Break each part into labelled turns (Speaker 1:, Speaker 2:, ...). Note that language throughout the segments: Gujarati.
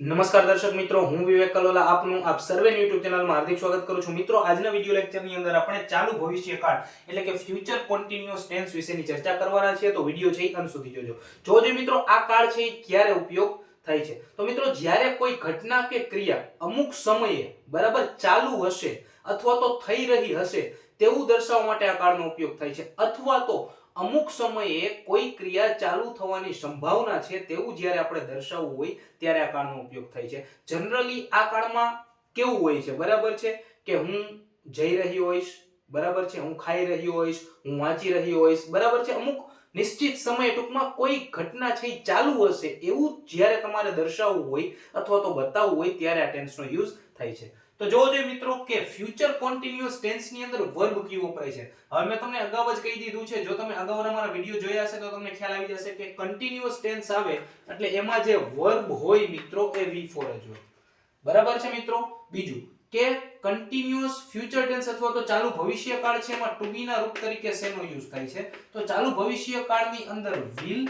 Speaker 1: નમસ્કાર દર્શક મિત્રો, હું વિવેક કલોલા આપનું આપ સર્વે યુટ્યુબ ચેનલમાં હાર્દિક સ્વાગત કરું છું. મિત્રો, આજના વિડિયો લેક્ચરની અંદર આપણે ચાલુ ભવિષ્ય કાળ, એટલે કે ફ્યુચર કોન્ટિન્યુઅસ ટેન્સ વિશેની ચર્ચા કરવાના છીએ. તો વિડિયો છે અંત સુધી જોજો. જોજો મિત્રો આ કાળ છે ક્યારે ઉપયોગ થાય છે? તો મિત્રો, જ્યારે કોઈ ઘટના કે ક્રિયા અમુક સમયે બરાબર ચાલુ હશે અથવા તો થઈ રહી હશે, તેવું દર્શાવવા માટે આ કાળનો ઉપયોગ થાય છે. અથવા તો અમુક સમયે કોઈ ક્રિયા ચાલુ થવાની સંભાવના છે તેવું જ્યારે આપણે દર્શાવવું હોય, ત્યારે આ કાળનો ઉપયોગ થાય છે. જનરલી આ કાળમાં કેવું હોય છે? બરાબર છે? કે હું જઈ રહ્યો હોઈશ, બરાબર છે? હું ખાઈ રહ્યો હોઈશ, હું વાંચી રહ્યો હોઈશ, બરાબર છે? અમુક નિશ્ચિત સમયે ટૂંકમાં કોઈ ઘટના છે એ ચાલુ હશે એવું જ્યારે તમારે દર્શાવવું હોય અથવા તો બતાવવું હોય ત્યારે આ ટેન્સનો યુઝ થાય છે. તો જોવો જોઈએ મિત્રો કે ફ્યુચર કોન્ટિન્યુઅસ ટેન્સની અંદર વર્બ ક્યુ વપરાય છે. હવે મેં તમને અગાઉ જ કહી દીધું છે, જો તમે અગાઉના મારા વીડિયો જોયા હશે તો તમને ખ્યાલ આવી જશે કે કન્ટિન્યુઅસ ટેન્સ આવે એટલે એમાં જે વર્બ હોય મિત્રો એ V4 જ હોય. બરાબર છે મિત્રો? બીજું કે કન્ટિન્યુઅસ ફ્યુચર ટેન્સ અથવા તો ચાલુ ભવિષ્યકાળ છે એમાં ટુ બી ના રૂપ તરીકે શેનો યુઝ થાય છે? તો ચાલુ ભવિષ્યકાળની અંદર વિલ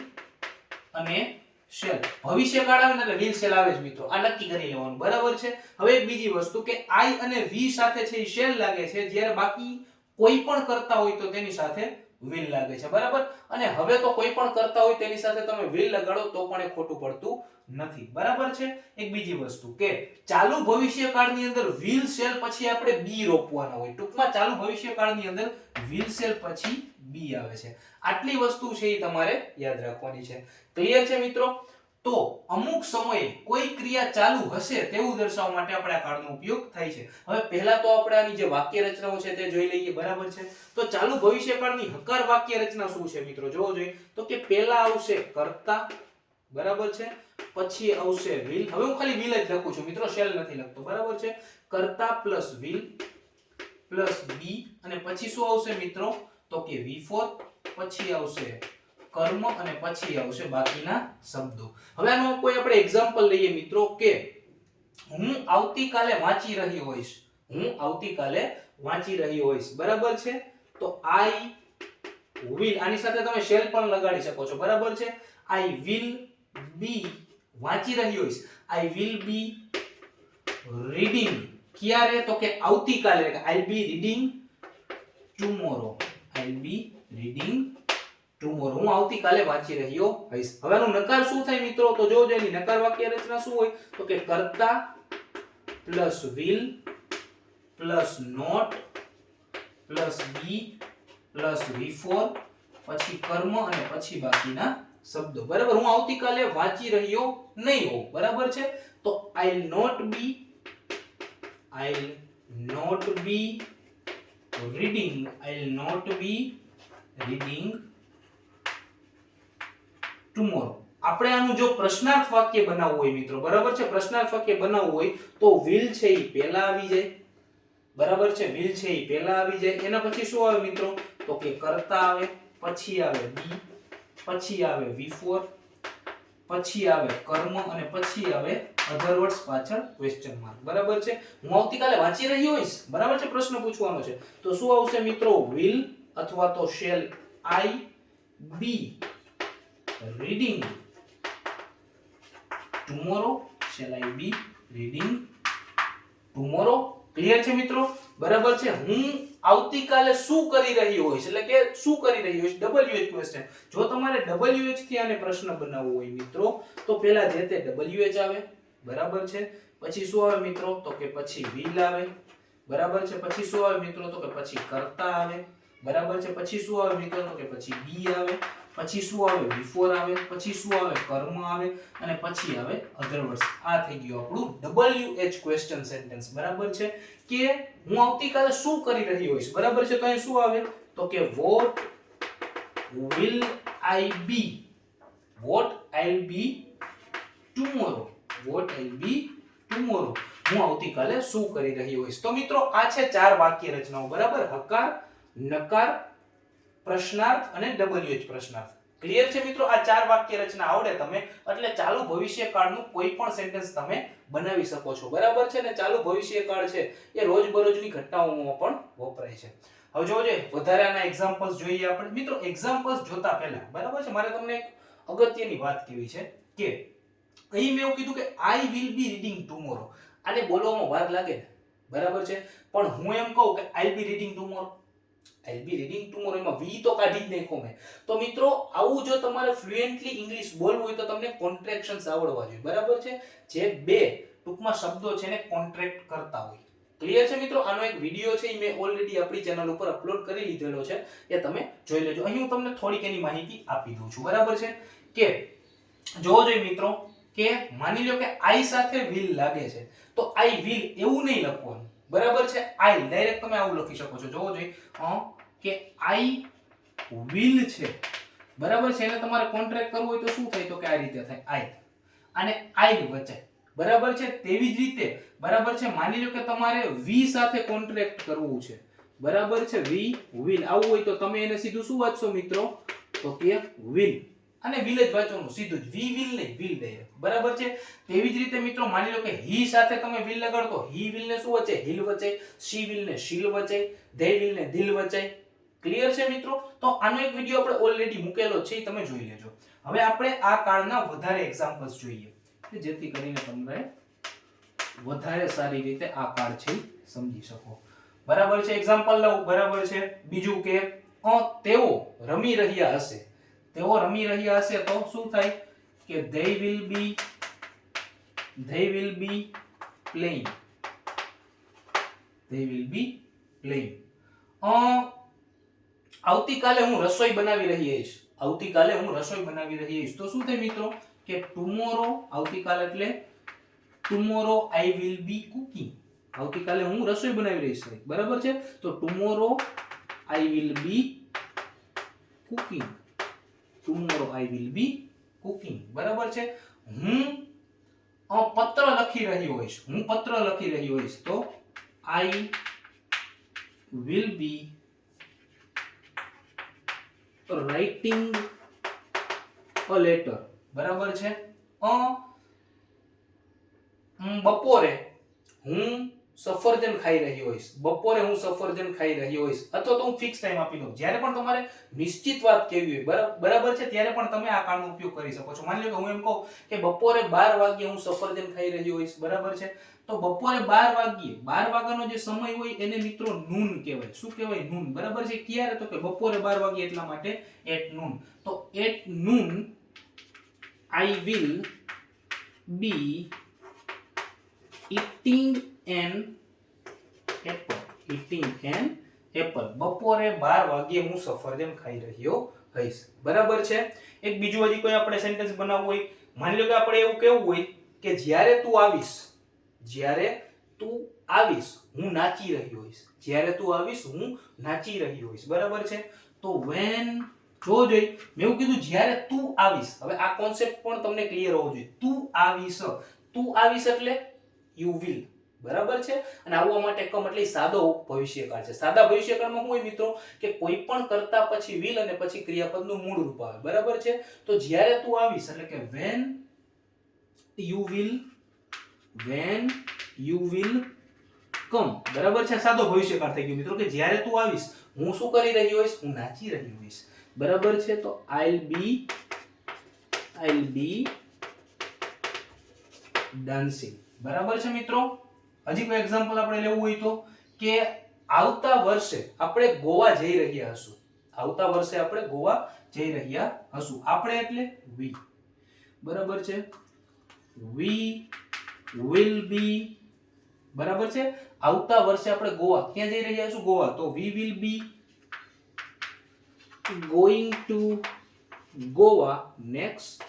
Speaker 1: અને શેલ. ભવિષ્યકાળ આવે ને એટલે will shall આવે જ મિત્રો. આ નક્કી કરી લેવાનું. બરાબર છે? હવે એક બીજી વસ્તુ કે આઈ અને વી સાથે છે એ shall લાગે છે, જ્યારે બાકી કોઈ પણ કરતા હોય તો તેની સાથે વિલ લાગે છે. બરાબર? અને હવે તો કોઈ પણ કરતા હોય તેની સાથે તમે વિલ લગાડો તો પણ એ ખોટું પડતું નથી. બરાબર છે? એક બીજી વસ્તુ કે ચાલુ ભવિષ્યકાળની અંદર વિલ સેલ પછી આપણે બી રોપવાના હોય. ટૂંકમાં ચાલુ ભવિષ્યકાળની અંદર વિલ સેલ પછી be આવે છે. આટલી વસ્તુ છે એ તમારે યાદ રાખવાની છે. ક્લિયર છે મિત્રો? તો અમુક સમયે કોઈ ક્રિયા ચાલુ હશે તેવું દર્શાવવા માટે આપણે આ કાળનો ઉપયોગ થાય છે. હવે પહેલા તો આપણે આની જે વાક્ય રચનાઓ છે તે જોઈ લઈએ, બરાબર છે? તો ચાલુ ભવિષ્યકાળની હકાર વાક્ય રચના શું છે મિત્રો? જોવો જોઈએ. તો કે પહેલા આવશે કર્તા, બરાબર છે? પછી આવશે વિલ. હવે હું ખાલી વિલ જ લખું છું મિત્રો, શેલ નથી લખતો, બરાબર છે? કર્તા પ્લસ વિલ પ્લસ બી. અને પછી શું આવશે મિત્રો? તો કે V4 પછી આવશે કર્મ અને પછી આવશે બાકીના શબ્દો. હવે આનો કોઈ આપણે એક્ઝામ્પલ લઈએ મિત્રો કે હું આવતીકાલે વાંચી રહી હોઈશ. હું આવતીકાલે વાંચી રહી હોઈશ. બરાબર છે? તો આઈ will, આની સાથે તમે શેલ પણ લગાડી શકો છો. બરાબર છે? આઈ will be વાંચી રહી હોઈશ. આઈ will be રીડિંગ ક્યારે? તો કે આવતીકાલે. I be reading tomorrow I be reading tomorrow. હું આવતીકાલે વાંચી રહ્યો હઈશ. હવે આનું નકાર શું થાય મિત્રો? તો જોજો એની નકાર વાક્ય રચના શું હોય? તો કે કરતા plus will plus not plus be plus V4 પછી કર્મ અને પછી બાકીના શબ્દો. બરાબર? હું આવતીકાલે વાંચી રહ્યો નહીં હોઉં. બરાબર છે? તો I not be I not be reading will not be reading tomorrow. આપણે આનું જો પ્રશ્નાર્થ વાક્ય બનાવવું હોય મિત્રો, બરાબર છે? પ્રશ્નાર્થ વાક્ય બનાવવું હોય તો will છે એ પહેલા આવી જાય. બરાબર છે? will છે એ પહેલા આવી જાય. એના પછી શું આવે મિત્રો? તો કે કરતા આવે, પછી આવે બી પછી આવે V4 પછી આવે કર્મ અને પછી આવે અધર વર્ડ્સ પાછળ ક્વેશ્ચન માર્ક બરાબર છે? હું આવતીકાલે વાંચી રહ્યો હોઈશ? બરાબર છે? પ્રશ્ન પૂછવાનો છે. તો શું આવશે મિત્રો? વિલ અથવા તો shall I be reading tomorrow shall I be reading tomorrow clear છે મિત્રો? બરાબર છે? હું આવતીકાલે શું કરી રહ્યો હોઈશ એટલે કે શું કરી રહ્યો હોઈશ WH ક્વેશ્ચન જો તમારે WH થી આને પ્રશ્ન બનાવવો હોય મિત્રો, તો પહેલા જે તે WH આવે, બરાબર છે? પછી શું આવે મિત્રો? તો કે પછી વિલ આવે. બરાબર છે? પછી શું આવે મિત્રો? તો કે પછી કરતા આવે. બરાબર છે? પછી શું આવે મિત્રો? તો કે પછી બી આવે. પછી શું આવે? બિફોર આવે, પછી શું આવે? કર્મ આવે, અને પછી આવે અધરવર્સ આ થઈ ગયું આપણું WH ક્વેશ્ચન સેન્ટેન્સ બરાબર છે? કે હું આવતીકાલે શું કરી રહ્યો હોઈશ? બરાબર છે? તો અહીં શું આવે? તો કે what will I be? What I'll be tomorrow? What I'll be tomorrow? હું આવતીકાલે શું કરી રહ્યો હોઈશ? તો મિત્રો, આ છે ચાર વાક્ય રચનાઓ. બરાબર? હકાર, નકાર પ્રશ્નાર્થ અને ડબલ્યુ એચ પ્રશ્નાર્થ. ક્લિયર છે મિત્રો? આ ચાર વાક્ય રચના આવડે તમે, એટલે ચાલુ ભવિષ્યકાળનું કોઈ પણ સેન્ટેન્સ તમે બનાવી શકો છો. બરાબર છે ને? ચાલુ ભવિષ્યકાળ છે એ રોજબરોજની ઘટનાઓમાં પણ વપરાય છે. હવે જોજો વધારાના એક્ઝામ્પલ્સ જોઈએ આપણે. મિત્રો એક્ઝામ્પલ્સ જોતા પહેલા, બરાબર છે? મારે તમને એક અગત્યની વાત કહેવી છે કે, અહીં મેં એવું કીધું કે I will be reading tomorrow આને બોલવામાં વાર લાગે. બરાબર છે? પણ હું એમ કહું કે I be reading tomorrow I be reading tomorrow એમાં વી તો કાઢી જ નાખો મેં. તો મિત્રો, આવું જો તમારે ફ્લુએન્ટલી ઇંગ્લિશ બોલવું હોય તો તમને કોન્ટ્રેક્શન્સ આવડવા જોઈએ. બરાબર છે? જે બે ટૂંકમાં શબ્દો છે ને કોન્ટ્રેક્ટ કરતા હોય. ક્લિયર છે મિત્રો? આનો એક વીડિયો છે, એ મેં ઓલરેડી આપણી ચેનલ ઉપર અપલોડ કરી લીધેલો છે. એ તમે જોઈ લેજો. અહીં હું તમને થોડીક એની માહિતી આપી દઉં છું. બરાબર છે? કે જોવો જોઈએ મિત્રો, કે માની લો કે આઈ સાથે વિલ લાગે છે. તો આઈ વિલ એવું નહીં લખવાનું. બરાબર છે? આઈ ડાયરેક્ટ તમે આવું લખી શકો છો. જોવો જોઈએ. કે આઈ વિલ છે. બરાબર છે? એને તમારે કોન્ટ્રાક્ટ કરવું હોય તો શું થાય? તો કે આ રીતે થાય. આઈ અને આઈ વચ્ચે. બરાબર છે? તેવી જ રીતે. બરાબર છે? માની લો કે તમારે વી સાથે કોન્ટ્રાક્ટ કરવું છે. બરાબર છે? વી વિલ આવું હોય તો તમે એને સીધું શું વાંચશો મિત્રો? તો કે વિલ અને વિલ જ વાંચવાનું, સીધું જ. વી વિલ નહીં, વિલ ડાયરેક્ટ બરાબર છે? તેવી જ રીતે મિત્રો માની લો કે હી સાથે તમે વિલ લગાડતો, હી વિલ ને શું વચ્ચે હિલ વચ્ચે શી વિલ ને શીલ વચ્ચે ધે વિલ ને દિલ વચાય ક્લિયર છે મિત્રો? તો આનો એક વીડિયો આપણે ઓલરેડી મૂકેલો છે તમે જોઈ લેજો. હવે આપણે આ કાળના વધારે એક્ઝામ્પલ્સ જોઈએ. કે જેથી કરીને તમને વધારે સારી રીતે આ કાળ છે સમજી શકો. બરાબર છે? એક્ઝામ્પલ લઉં. બરાબર છે? બીજું કે તેઓ રમી રહ્યા હશે. તેઓ રમી રહ્યા હશે તો શું થાય કે they will be, they will be playing. They will be playing. આવતીકાલે હું રસોઈ બનાવી રહી હઈશ આવતીકાલે હું રસોઈ બનાવી રહી હઈશ તો શું થાય મિત્રો? કે ટુમોરો આવતીકાલે એટલે tomorrow I will be cooking આવતીકાલે હું રસોઈ બનાવી રહીશ બરાબર છે? તો tomorrow I will be cooking tomorrow I will be cooking બરાબર છે? હું પત્ર લખી રહ્યો હોઈશ. હું પત્ર લખી રહ્યો હોઈશ તો I will be writing a letter બરાબર છે? અ બપોરે હું સફરજન ખાઈ રહ્યો હોઈશ, બપોરે હું સફરજન ખાઈ રહ્યો હોઈશ, અથવા તો હું ફિક્સ ટાઈમ આપી દઉં. જ્યારે પણ તમારે નિશ્ચિત વાત કહેવી હોય, બરા- બરાબર છે, ત્યારે પણ તમે આ કાળનો ઉપયોગ કરી શકો છો. માની લો કે હું એમ કહું કે બપોરે બાર વાગ્યે હું સફરજન ખાઈ રહ્યો હોઈશ, બરાબર છે? તો બપોરે બાર વાગ્યે, બાર વાગ્યાનો જે સમય હોય એને મિત્રો નૂન કહેવાય. શું કહેવાય? નૂન. બરાબર છે? ક્યારે? તો કે બપોરે બાર વાગ્યે એટલા માટે એટ નૂન. તો at noon I will be eating an apple eating an apple બપોરે બાર વાગ્યે હું સફરજન ખાઈ રહ્યો હઈશ. બરાબર છે? એક બીજું હજી કોઈ આપણે સેન્ટેન્સ બનાવવું હોય? માની લો કે આપણે એવું કેવું હોય કે જ્યારે તું આવીશ, જ્યારે તું આવીશ, હું નાચી રહ્યો હોઈશ. જ્યારે તું આવીશ, હું નાચી રહ્યો હોઈશ. બરાબર છે? તો વેન જો જોઈ, મેં એવું કીધું, જ્યારે તું આવીશ, હવે આ કોન્સેપ્ટ પણ તમને ક્લિયર હોવો જોઈએ. તું આવીશ. તું આવીશ એટલે યુ વિલ બરાબર છે? અને આવવા માટે કમ એટલે સાદો ભવિષ્યકાળ છે. સાદા ભવિષ્યકાળમાં શું હોય મિત્રો કે કોઈ પણ કરતા પછી વિલ અને પછી ક્રિયાપદનું મૂળ રૂપ આવે. બરાબર છે? તો જ્યારે તું આવીશ, એટલે કે when you will when you will come બરાબર છે? સાદો ભવિષ્યકાળ થઈ ગયો મિત્રો કે જ્યારે તું આવીશ, હું શું કરી રહ્યો હોઈશ? હું નાચી રહ્યો હોઈશ. બરાબર છે? તો I'll be I'll be dancing બરાબર છે મિત્રો? હજી કોઈ એક્ઝામ્પલ આપણે લેવું હોય તો કે આવતા વર્ષે આપણે ગોવા જઈ રહ્યા હશું. આવતા વર્ષે આપણે ગોવા જઈ રહ્યા હશું. આપણે એટલે વી બરાબર છે? વી વિલ બી બરાબર છે? આવતા વર્ષે આપણે ગોવા ક્યાં જઈ રહ્યા છું ગોવા. તો we will be going to Goa next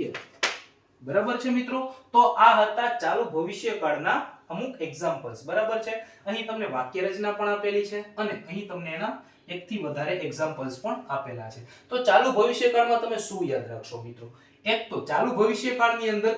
Speaker 1: year બરાબર છે મિત્રો? તો આ હતા ચાલુ ભવિષ્યકાળના અમુક એક્ઝામ્પલ્સ બરાબર છે? અહીં તમને વાક્ય રચના પણ આપેલી છે અને અહીં તમને એના એકથી વધારે એક્ઝામ્પલ્સ પણ આપેલા છે. તો ચાલુ ભવિષ્યકાળમાં તમે શું યાદ રાખશો મિત્રો? એક તો ચાલુ ભવિષ્યકાળની અંદર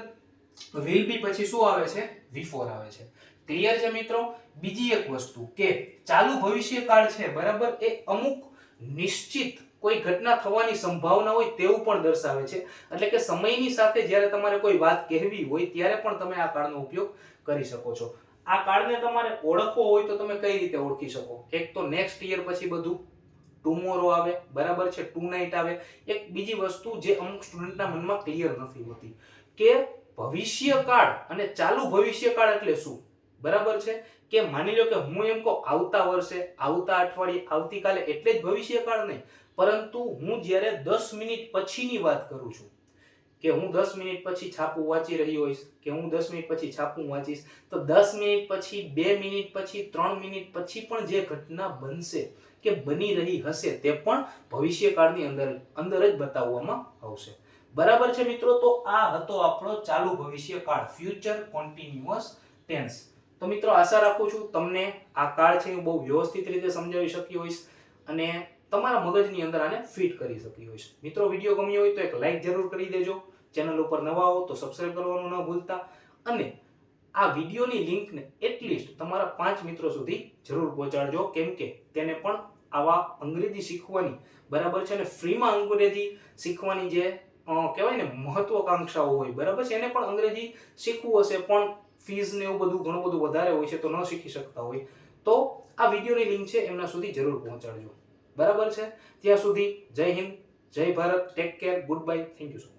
Speaker 1: વિલ બી પછી શું આવે છે? વિફોર આવે છે. ક્લિયર છે મિત્રો? બીજી એક વસ્તુ કે ચાલુ ભવિષ્યકાળ છે, બરાબર? એ અમુક નિશ્ચિત કોઈ ઘટના થવાની સંભાવના હોય તેવું પણ દર્શાવે છે. એટલે કે સમયની સાથે જ્યારે તમારે કોઈ વાત કહેવી હોય ત્યારે પણ તમે આ કાળનો ઉપયોગ કરી શકો છો. આ કાળને તમારે ઓળખવો હોય તો તમે કઈ રીતે ઓળખી શકો? એક તો નેક્સ્ટ યર પછી બધું ટુમોરો આવે, બરાબર છે? ટુ નાઇટ આવે. એક બીજી વસ્તુ જે અમુક સ્ટુડન્ટના મનમાં ક્લિયર નથી હોતી, કે ભવિષ્યકાળ અને ચાલુ ભવિષ્યકાળ એટલે શું? બરાબર છે? કે માની લો કે હું એમ કહું, આવતા વર્ષે, આવતા અઠવાડિયે, આવતીકાલે એટલે જ ભવિષ્યકાળ નહીં. પરંતુ હું જ્યારે દસ મિનિટ પછીની વાત કરું છું કે હું દસ મિનિટ પછી છાપું વાંચી રહ્યો હોઈશ, કે હું દસ મિનિટ પછી છાપું વાંચીશ, તો દસ મિનિટ પછી, બે મિનિટ પછી, ત્રણ મિનિટ પછી પણ જે ઘટના બનશે કે બની રહી હશે તે પણ ભવિષ્યકાળની અંદર અંદર જ બતાવવામાં આવશે. બરાબર છે મિત્રો? તો આ હતો આપણો ચાલુ ભવિષ્યકાળ ફ્યુચર કોન્ટિન્યુઅસ ટેન્સ તો મિત્રો, આશા રાખું છું તમને આ કાળ છે હું બહુ વ્યવસ્થિત રીતે સમજાવી શકી હોઈશ અને તમારા મગજની અંદર આને ફિટ કરી શકી છે. મિત્રો વીડિયો ગમ્યો હોય તો એક લાઈક જરૂર કરી દેજો. ચેનલ ઉપર નવા હો તો સબસ્ક્રાઈબ કરવાનું ન ભૂલતા. અને આ વિડીયોની લિંકને એટલીસ્ટ તમારા પાંચ મિત્રો સુધી જરૂર પહોંચાડજો. કેમ કે તેને પણ આવા અંગ્રેજી શીખવાની બરાબર છે અને ફ્રીમાં અંગ્રેજી શીખવાની જે કહેવાય ને મહત્વકાંક્ષાઓ હોય, બરાબર છે? એને પણ અંગ્રેજી શીખવું હશે, પણ ફીઝ ને એવું બધું ઘણું બધું વધારે હોય છે તો ન શીખી શકતા હોય. તો આ વિડીયોની લિંક છે, એમના સુધી જરૂર પહોંચાડજો. બરાબર છે? ત્યાં સુધી જય હિન્દ, જય Bharat take care goodbye thank you so